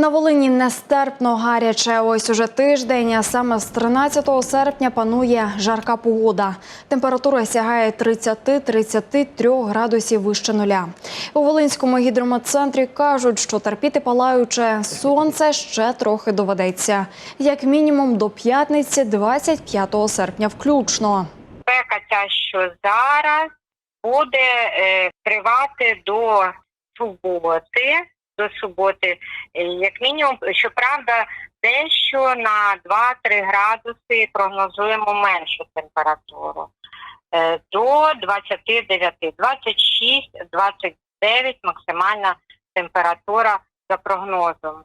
На Волині нестерпно гаряче. Ось уже тиждень, а саме з 13 серпня панує жарка погода. Температура сягає 30-33 градусів вище нуля. У Волинському гідрометцентрі кажуть, що терпіти палаюче сонце ще трохи доведеться. Як мінімум до п'ятниці 25 серпня включно. спека ця, що зараз буде е, тривати до суботи. До суботи, як мінімум, щоправда, дещо на 2-3 градуси прогнозуємо меншу температуру. Е, До 29, 26, 29 максимальна температура за прогнозом.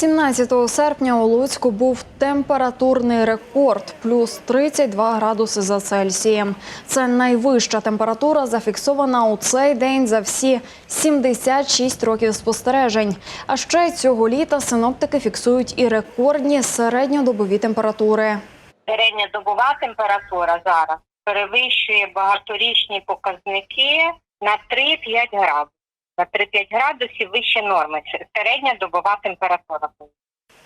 17 серпня у Луцьку був температурний рекорд – плюс 32 градуси за Цельсієм. Це найвища температура, зафіксована у цей день за всі 76 років спостережень. А ще цього літа синоптики фіксують і рекордні середньодобові температури. середньодобова температура зараз перевищує багаторічні показники на 3-5 градусів. На 3-5 градусів вище норми. Середня добова температура.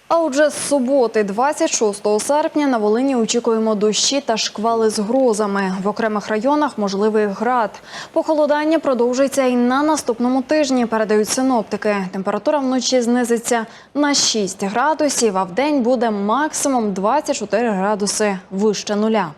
А отже, з суботи, 26 серпня, на Волині очікуємо дощі та шквали з грозами. В окремих районах можливий град. Похолодання продовжиться і на наступному тижні, передають синоптики. Температура вночі знизиться на 6 градусів, а вдень буде максимум 24 градуси вище нуля.